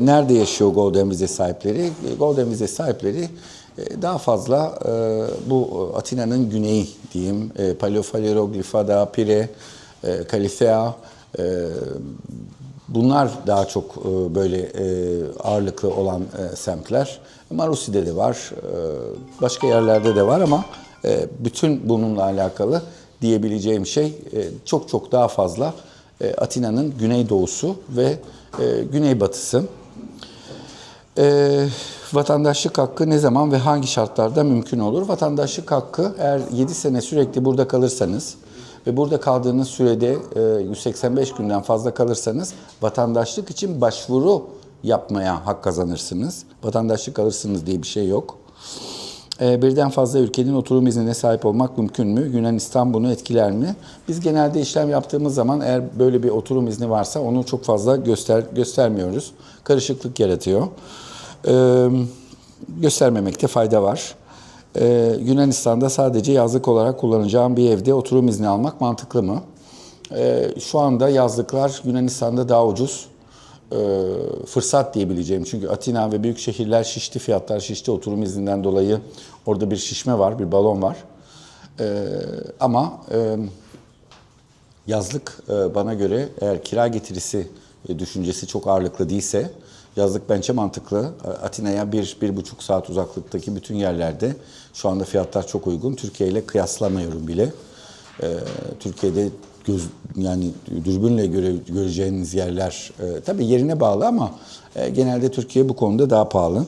Nerede yaşıyor Golden Vize sahipleri? Golden Vize sahipleri e, daha fazla e, bu Atina'nın güneyi diyeyim. E, Paleofalero, Glifada, Pire, e, Kalifea, e, bunlar daha çok e, böyle e, ağırlıklı olan e, semtler. Marusi'de de var, e, başka yerlerde de var ama e, bütün bununla alakalı diyebileceğim şey e, çok çok daha fazla e, Atina'nın güneydoğusu ve e, güneybatısı. Ee, vatandaşlık hakkı ne zaman ve hangi şartlarda mümkün olur? Vatandaşlık hakkı eğer 7 sene sürekli burada kalırsanız ve burada kaldığınız sürede e, 185 günden fazla kalırsanız vatandaşlık için başvuru yapmaya hak kazanırsınız. Vatandaşlık alırsınız diye bir şey yok. Ee, birden fazla ülkenin oturum iznine sahip olmak mümkün mü? Yunanistan bunu etkiler mi? Biz genelde işlem yaptığımız zaman eğer böyle bir oturum izni varsa onu çok fazla göster göstermiyoruz. Karışıklık yaratıyor. Ee, göstermemekte fayda var. Ee, Yunanistan'da sadece yazlık olarak kullanacağım bir evde oturum izni almak mantıklı mı? Ee, şu anda yazlıklar Yunanistan'da daha ucuz e, fırsat diyebileceğim. Çünkü Atina ve büyük şehirler şişti, fiyatlar şişti. Oturum izninden dolayı orada bir şişme var, bir balon var. E, ama e, yazlık e, bana göre eğer kira getirisi e, düşüncesi çok ağırlıklı değilse yazlık bence mantıklı. E, Atina'ya bir, bir buçuk saat uzaklıktaki bütün yerlerde şu anda fiyatlar çok uygun. Türkiye ile kıyaslamıyorum bile. E, Türkiye'de göz yani dürbünle göre, göreceğiniz yerler e, tabii yerine bağlı ama e, genelde Türkiye bu konuda daha pahalı.